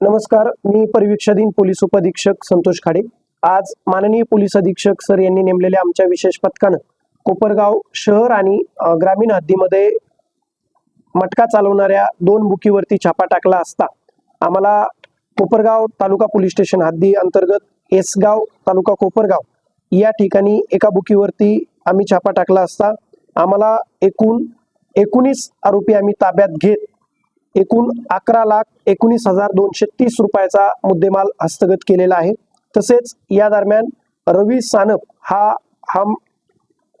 नमस्कार मी परिवीक्षाधीन पोलीस उपअधीक्षक संतोष खाडे. आज माननीय पोलीस अधीक्षक सर यांनी नेमलेल्या आमच्या विशेष पथकानं कोपरगाव शहर आणि ग्रामीण हद्दीमध्ये मटका चालवणाऱ्या दोन बुकीवरती छापा टाकला असता. आम्हाला कोपरगाव तालुका पोलीस स्टेशन हद्दी अंतर्गत एसगाव तालुका कोपरगाव या ठिकाणी एका बुकीवरती आम्ही छापा टाकला असता. आम्हाला एकूण एकोणीस आरोपी आम्ही ताब्यात घेत एकूण अकरा लाख एकोणीस हजार दोनशे तीस रुपयाचा मुद्देमाल हस्तगत केलेला आहे. तसेच या दरम्यान रवी सानप हा हम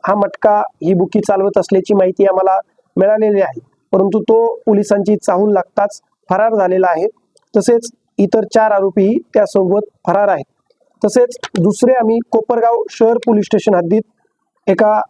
हा मटका ही बुकी चालवत असल्याची माहिती आम्हाला मिळालेली आहे. परंतु तो पोलिसांची चाहूल लागताच फरार झालेला आहे. तसेच इतर चार आरोपीही त्यासोबत फरार आहेत. तसेच दुसरे आम्ही कोपरगाव शहर पोलीस स्टेशन हद्दीत एका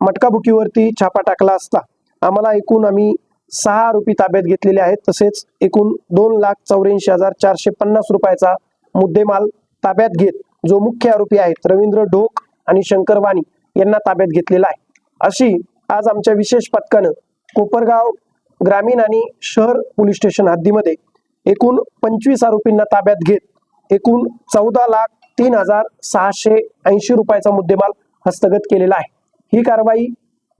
मटका बुकीवरती छापा टाकला असता. आम्हाला एकूण आम्ही सहा आरोपी ताब्यात घेतलेले आहेत. तसेच एकूण दोन लाख चौऱ्याऐंशी हजार चारशे पन्नास रुपयाचा मुद्देमाल ताब्यात घेत जो मुख्य आरोपी आहेत रवींद्र ढोक आणि शंकर वाणी यांना ताब्यात घेतलेला आहे. अशी आज आमच्या विशेष पथकानं कोपरगाव ग्रामीण आणि शहर पोलीस स्टेशन हद्दीमध्ये एकूण पंचवीस आरोपींना ताब्यात घेत एकूण चौदा लाख तीन हजार सहाशे ऐंशी रुपयाचा मुद्देमाल हस्तगत केलेला आहे. ही कारवाई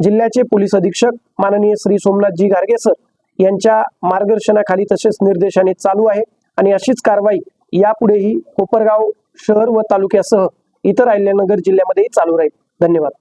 जिल्ह्याचे पोलीस अधीक्षक माननीय श्री सोमनाथजी गारगे सर यांच्या मार्गदर्शनाखाली तसेच निर्देशाने चालू आहे आणि अशीच कारवाई यापुढेही कोपरगाव शहर व तालुक्यासह इतर अहिल्यानगर जिल्ह्यामध्येही चालू राहील. धन्यवाद.